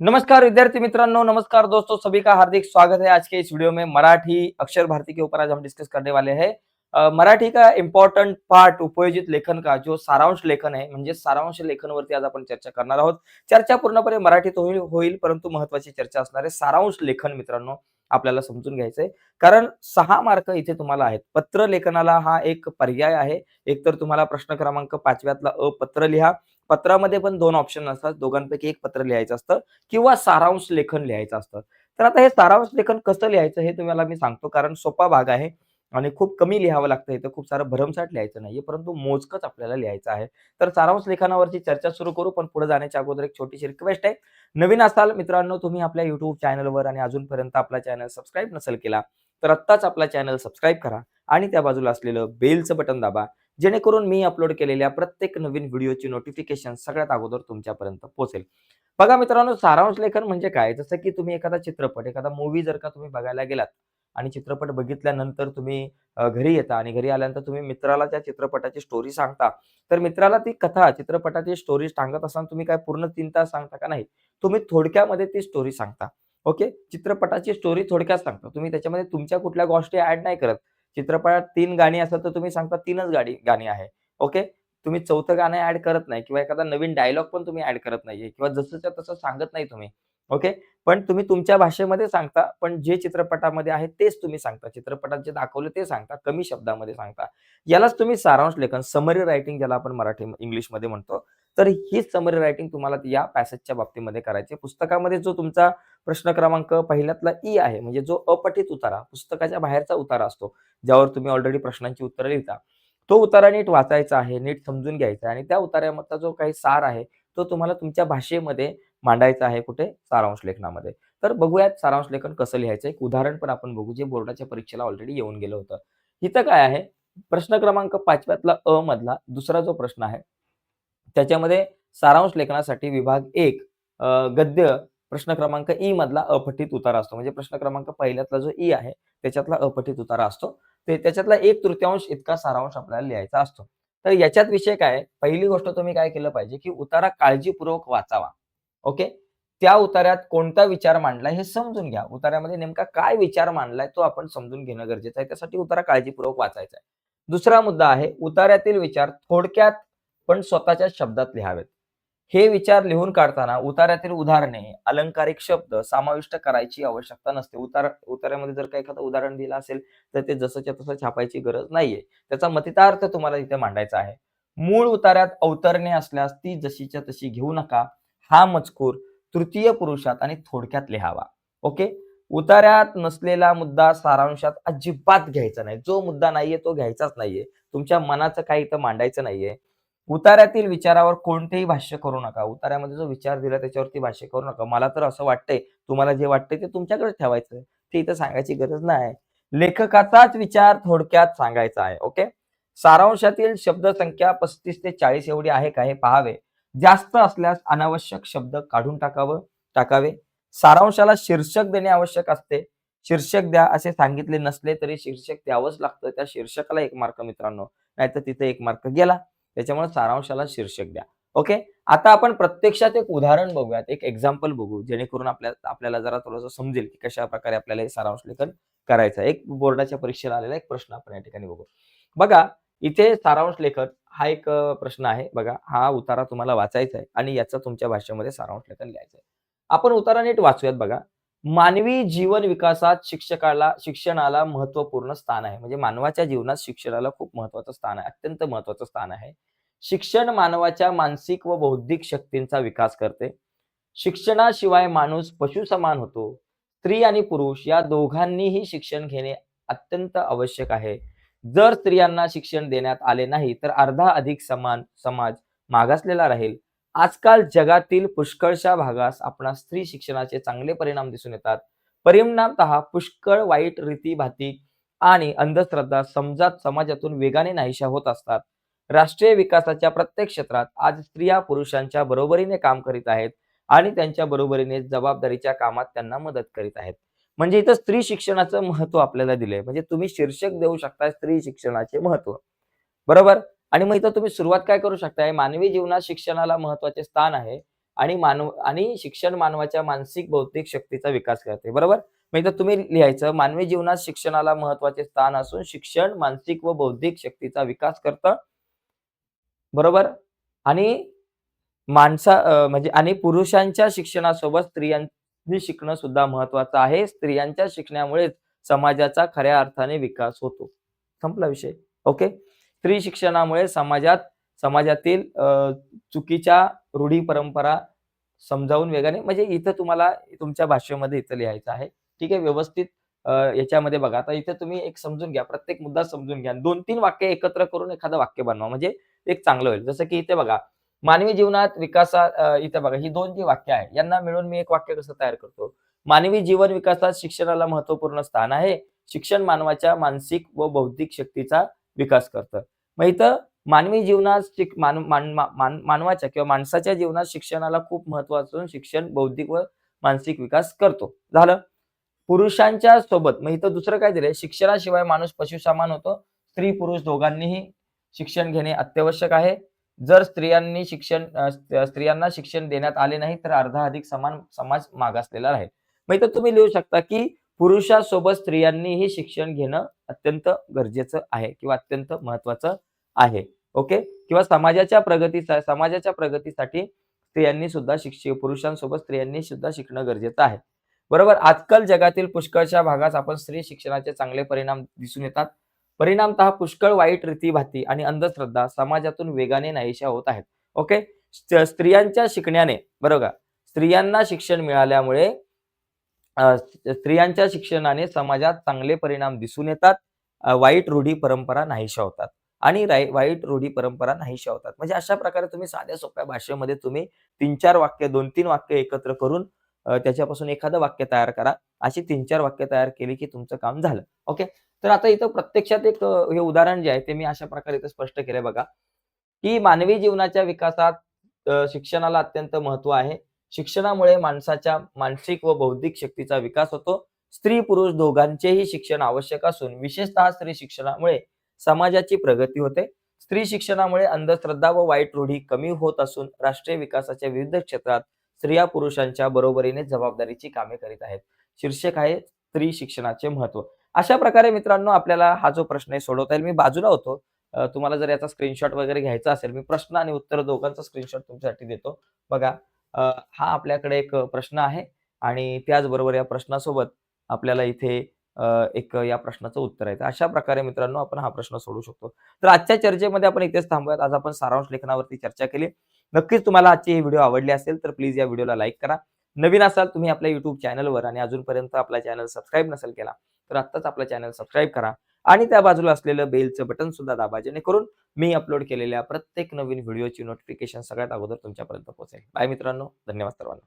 नमस्कार विद्यार्थी मित्रांनो नमस्कार दोस्तों सभी का हार्दिक स्वागत है आज के इस वीडियो में। मराठी अक्षर भारती के ऊपर आज हम डिस्कस करने वाले हैं। मराठी का इम्पॉर्टंट पार्ट उपयोजित लेखन का जो सारांश लेखन आहे म्हणजे सारांश लेखनवरती आज आपण चर्चा करणार आहोत. चर्चा पूर्णपणे मराठीत होईल होईल परंतु महत्वाची चर्चा असणार आहे सारांश लेखन मित्रांनो आपल्याला समजून घ्यायचंय. कारण सहा मार्क इथे तुम्हाला आहेत. पत्र लेखनाला हा एक पर्याय आहे. एकतर तुम्हाला प्रश्न क्रमांक पाचव्यातला अ पत्र लिहा. पत्रामध्ये पण दोन ऑप्शन असतात दोघांपैकी एक पत्र लिहायचं असतं किंवा सारांश लेखन लिहायचं असतं. तर आता हे सारांश लेखन कसं लिहायचं हे तुम्हाला मी सांगतो. कारण सोपा भाग आहे आणि खूप कमी लिहावं लागतं. इथं खूप सारं भरमसाठ लिहायचं नाहीये. परंतु मोजकच आपल्याला लिहायचं आहे. तर सारांश लेखनावरची चर्चा सुरू करू. पण पुढे जाण्याच्या अगोदर एक छोटीशी रिक्वेस्ट आहे. नवीन असाल मित्रांनो तुम्ही आपल्या युट्यूब चॅनलवर आणि अजूनपर्यंत आपला चॅनल सबस्क्राईब नसेल केला तर आत्ताच आपला चॅनल सबस्क्राईब करा. आणि त्या बाजूला असलेलं बेलचं बटन दाबा. जेणेकरून मी अपलोड केलेल्या प्रत्येक नवीन व्हिडिओची नोटिफिकेशन सगळ्यात अगोदर तुमच्यापर्यंत पोहोचेल. बघा मित्रांनो सारांश लेखन म्हणजे काय? जसं की तुम्ही एखादा चित्रपट एखादा मूवी जर का तुम्ही बघायला गेलात आणि चित्रपट बघितल्यानंतर तुम्ही घरी येता आणि घरी आल्यानंतर तुम्ही मित्राला त्या चित्रपटाची स्टोरी सांगता. तर मित्राला ती कथा चित्रपटाची स्टोरी सांगत असताना तुम्ही काय पूर्ण तीन तास सांगता का नाही? तुम्ही थोडक्यामध्ये ती स्टोरी सांगता. ओके? चित्रपटाची स्टोरी थोडक्यात सांगता. तुम्ही त्याच्यामध्ये तुमच्या कुठल्या गोष्टी ऍड नाही करत. चित्रपटात तीन गाणी असतात तर तुम्ही सांगता तीनच गाडी गाणी आहे. ओके तुम्ही चौथं गाणं ऍड करत नाही किंवा एखादा नवीन डायलॉग पण तुम्ही ऍड करत नाहीये किंवा जसंच्या तसं सांगत नाही तुम्ही. ओके पण तुम्ही तुमच्या भाषेमध्ये सांगता पण जे चित्रपटामध्ये आहे तेच तुम्ही सांगता. चित्रपटात जे दाखवलं ते सांगता कमी शब्दामध्ये सांगता. यालाच तुम्ही सारांश लेखन समरी रायटिंग ज्याला आपण मराठी इंग्लिशमध्ये म्हणतो. तर ही समरी रायटिंग तुम्हाला या पॅसेजच्या बाबतीमध्ये करायची पुस्तकामध्ये जो तुमचा प्रश्न क्रमांक पहिल्यातला ई आहे म्हणजे जो अपठित उतारा पुस्तकाच्या बाहेरचा उतारा असतो ज्यावर तुम्ही ऑलरेडी प्रश्नांची उत्तरं लिहिता तो उतारा नीट वाचायचा आहे नीट समजून घ्यायचा आहे आणि त्या उतार्यामधला जो काही सार आहे तो तुम्हाला तुमच्या भाषेमध्ये मांडायचा आहे कुठे? सारांश लेखनामध्ये. तर बघूयात सारांश लेखन कसं लिहायचं? एक उदाहरण पण आपण बघू जे बोर्डाच्या परीक्षेला ऑलरेडी येऊन गेलं होतं. इथं काय आहे? प्रश्न क्रमांक पाचव्यातला अ मधला दुसरा जो प्रश्न आहे त्याच्यामध्ये सारांश लेखनासाठी विभाग एक गद्य प्रश्न क्रमांक ई मधला अपठित उतारा असतो. म्हणजे प्रश्न क्रमांक पहिल्यातला जो ई आहे त्याच्यातला अपठित उतारा असतो. ते त्याच्यातला एक तृतीयांश इतका सारांश आपल्याला लिहायचा असतो. तर याच्यात विषय काय पहिली गोष्ट तुम्ही काय केलं पाहिजे की उतारा काळजीपूर्वक वाचावा. ओके? त्या उतार्यात कोणता विचार मांडलाय हे समजून घ्या. उतार्यामध्ये नेमका काय विचार मांडलाय तो आपण समजून घेणं गरजेचं आहे. त्यासाठी उतारा काळजीपूर्वक वाचायचा आहे. दुसरा मुद्दा आहे उतार्यातील विचार थोडक्यात पण स्वतःच्या शब्दात लिहावेत. हे विचार लिहून काढताना उतार्यातील उदाहरणे अलंकारिक शब्द समाविष्ट करायची आवश्यकता नसते. उतार उतार्यामध्ये जर काही एखादं उदाहरण दिलं असेल तर ते जसंच्या तसं छापायची गरज नाहीये. त्याचा मतितार्थ तुम्हाला इथे मांडायचा आहे. मूळ उतार्यात अवतरणे असल्यास ती जशीच्या तशी घेऊ नका. हा मजकूर तृतीय पुरुषात आणि थोडक्यात लिहावा. ओके? उतार्यात नसलेला मुद्दा सारांशात अजिबात घ्यायचा नाही. जो मुद्दा नाहीये तो घ्यायचाच नाहीये. तुमच्या मनाचं काही इथं मांडायचं नाहीये. उतार्यातील विचारावर कोणतेही भाष्य करू नका. उतार्यामध्ये जो विचार दिला त्याच्यावरती भाष्य करू नका. मला तर असं वाटतंय तुम्हाला जे वाटतंय ते तुमच्याकडे ठेवायचं. ते इथं सांगायची गरज नाही. लेखकाचाच विचार थोडक्यात सांगायचा आहे ओके? सारांशातील शब्दसंख्या पस्तीस ते चाळीस एवढी आहे का हे पाहावे. जास्त असल्यास अनावश्यक शब्द काढून टाकावं टाकावे. सारांशाला शीर्षक देणे आवश्यक असते. शीर्षक द्या असे सांगितले नसले तरी शीर्षक द्यावंच लागतं त्या शीर्षकाला एक मार्क मित्रांनो. नाहीतर तिथे एक मार्क गेला. त्याच्यामुळे सारांशाला शीर्षक द्या. ओके आता आपण प्रत्यक्षात एक उदाहरण बघूयात. एक एक्झाम्पल बघू जेणेकरून आपल्या आपल्याला जरा थोडंसं समजेल की कशा प्रकारे आपल्याला हे सारांश लेखन करायचं आहे. एक बोर्डाच्या परीक्षेला आलेला एक प्रश्न आपण या ठिकाणी बघू. बघा इथे सारांश लेखन हा एक प्रश्न आहे. बघा हा उतारा तुम्हाला वाचायचा आहे आणि याचा तुमच्या भाषेमध्ये सारांश लेखन लिहायचं आहे. आपण उतारा नीट वाचूयात बघा. मानवी जीवन विकासात शिक्षकाला शिक्षणाला महत्त्वपूर्ण स्थान आहे. म्हणजे मानवाच्या जीवनात शिक्षणाला खूप महत्वाचं स्थान आहे. अत्यंत महत्वाचं स्थान आहे. शिक्षण मानवाच्या मानसिक व बौद्धिक शक्तींचा विकास करते. शिक्षणाशिवाय माणूस पशुसमान होतो. स्त्री आणि पुरुष या दोघांनीही शिक्षण घेणे अत्यंत आवश्यक आहे. जर स्त्रियांना शिक्षण देण्यात आले नाही तर अर्धा अधिक समान समाज मागासलेला राहील. आजकाल जगातील पुष्कळशा भागास आपणास स्त्री शिक्षणाचे चांगले परिणाम दिसून येतात. परिणामतः पुष्कळ वाईट रीती भाती आणि अंधश्रद्धा समजात समाजातून वेगाने नाहीशा होत असतात. राष्ट्रीय विकासाच्या प्रत्येक क्षेत्रात आज स्त्रिया पुरुषांच्या बरोबरीने काम करीत आहेत आणि त्यांच्या बरोबरीने जबाबदारीच्या कामात त्यांना मदत करीत आहेत. म्हणजे इथं स्त्री शिक्षणाचं महत्त्व आपल्याला दिलंय. म्हणजे तुम्ही शीर्षक देऊ शकता स्त्री शिक्षणाचे महत्त्व बरोबर? आणि मग इथं तुम्ही सुरुवात काय करू शकताय? मानवी जीवनात शिक्षणाला महत्त्वाचे स्थान आहे आणि मानव आणि शिक्षण मानवाच्या मानसिक बौद्धिक शक्तीचा विकास करते. बरोबर? मग इथं तुम्ही लिहायचं मानवी जीवनात शिक्षणाला महत्त्वाचे स्थान असून शिक्षण मानसिक व बौद्धिक शक्तीचा विकास करतं. बरोबर? आणि माणसा म्हणजे आणि पुरुषांच्या शिक्षणासोबत स्त्रियांनी शिकणं सुद्धा महत्वाचं आहे. स्त्रियांच्या शिकण्यामुळेच समाजाचा खऱ्या अर्थाने विकास होतो. संपला विषय. ओके? स्त्री शिक्षणामुळे समाजात समाजातील अ, चुकीच्या रूढी परंपरा समजावून वेगाने म्हणजे इथं तुम्हाला तुमच्या भाषेमध्ये इथं लिहायचं आहे. ठीक आहे व्यवस्थित याच्यामध्ये बघा. आता इथे तुम्ही एक समजून घ्या प्रत्येक मुद्दा समजून घ्या. दोन तीन वाक्य एकत्र करून एखादं वाक्य बनवा म्हणजे एक चांगलं होईल. जसं की इथे बघा मानवी जीवनात विकासात इथे बघा ही दोन जी वाक्य आहे यांना मिळून मी एक वाक्य कसं तयार करतो? मानवी जीवन विकासात शिक्षणाला महत्त्वपूर्ण स्थान आहे. शिक्षण मानवाच्या मानसिक व बौद्धिक शक्तीचा विकास करतं. मग इथं मानवी जीवनात शिक- मान, मान, मा- मान, मानवाच्या किंवा माणसाच्या जीवनात शिक्षणाला खूप महत्त्व असून शिक्षण बौद्धिक व मानसिक विकास करतो. झालं? पुरुषांच्या सोबत मग इथं दुसरं काय दिलंय? शिक्षणाशिवाय माणूस पशुसामान होतो. स्त्री पुरुष दोघांनीही शिक्षण घेणे अत्यावश्यक आहे. जर स्त्रियांनी शिक्षण स्त्रियांना शिक्षण देण्यात आले नाही तर अर्धा अधिक समान समाज मागासलेला राहील. मग इथं तुम्ही लिहू शकता की पुरुषासोबत स्त्रियांनीही शिक्षण घेणं अत्यंत गरजेचं आहे किंवा अत्यंत महत्वाचं आहे. ओके? किंवा समाजाच्या प्रगतीचा समाजाच्या प्रगतीसाठी स्त्रियांनी सुद्धा शिक्ष पुरुषांसोबत स्त्रियांनी सुद्धा शिकणं गरजेचं आहे. बरोबर? आजकाल जगातील पुष्कळच्या भागात आपण स्त्री शिक्षणाचे चांगले परिणाम दिसून येतात. परिणामतः पुष्कळ वाईट रीतीभाती आणि अंधश्रद्धा समाजातून वेगाने नाहीशा होत आहेत. ओके? स्त्रियांच्या शिकण्याने बरोबर? स्त्रियांना शिक्षण मिळाल्यामुळे स्त्रियांच्या शिक्षणाने समाजात चांगले परिणाम दिसून येतात. वाईट रूढी परंपरा नाहीशा होतात आणि राई- वाईट रूढी परंपरा नाहीशा होतात. म्हणजे अशा प्रकारे तुम्ही साध्या सोप्या भाषेमध्ये तुम्ही तीन चार वाक्य दोन तीन वाक्य एकत्र करून त्याच्यापासून एखादं वाक्य तयार करा. अशी तीन चार वाक्य तयार केली की तुमचं काम झालं. ओके? तर आता इथं प्रत्यक्षात एक हे उदाहरण जे आहे ते मी अशा प्रकारे इथं स्पष्ट केलंय बघा. की मानवी जीवनाच्या विकासात शिक्षणाला अत्यंत महत्त्व आहे. शिक्षणामुळे माणसाच्या मानसिक व बौद्धिक शक्तीचा विकास होतो. स्त्री पुरुष दोघांचेही शिक्षण आवश्यक असून विशेषतः स्त्री शिक्षणामुळे समाजाची प्रगती होते. स्त्री शिक्षणामुळे अंधश्रद्धा व वाईट रूढी कमी होत असून राष्ट्रीय विकासाच्या विविध क्षेत्रात स्त्रिया पुरुषांच्या बरोबरीने जबाबदारीची कामे करीत आहेत. शीर्षक आहे स्त्री शिक्षणाचे महत्त्व. अशा प्रकारे मित्रांनो आपल्याला हा जो प्रश्न आहे सोडवता येईल. मी बाजूला होतो. तुम्हाला जर याचा स्क्रीनशॉट वगैरे घ्यायचा असेल मी प्रश्न आणि उत्तर दोघांचा स्क्रीनशॉट तुमच्यासाठी देतो. बघा अ, हा आपल्याकडे एक प्रश्न आहे आणि त्याचबरोबर या प्रश्नासोबत आपल्याला इथे अ, एक या प्रश्नाचं उत्तर आहे. तर अशा प्रकारे मित्रांनो आपण हा प्रश्न सोडू शकतो. तर आजच्या चर्चेमध्ये आपण इथेच थांबूयात. आज आपण सारांश लेखनावरती चर्चा केली. नक्कीच तुम्हाला आजची ही व्हिडिओ आवडली असेल तर प्लीज या व्हिडिओला लाईक करा. नवीन असाल तुम्ही आपल्या युट्यूब चॅनलवर आणि अजूनपर्यंत आपला चॅनल सबस्क्राईब नसेल केला तर आत्ताच आपला चॅनल सबस्क्राईब करा. आणि त्या बाजूला असलेलं बेलचं बटन सुद्धा दाबा जेणेकरून मी अपलोड केलेल्या प्रत्येक नवीन व्हिडिओची नोटिफिकेशन सगळ्यात अगोदर तुमच्यापर्यंत पोहोचेल. बाय मित्रांनो धन्यवाद सर्वांना.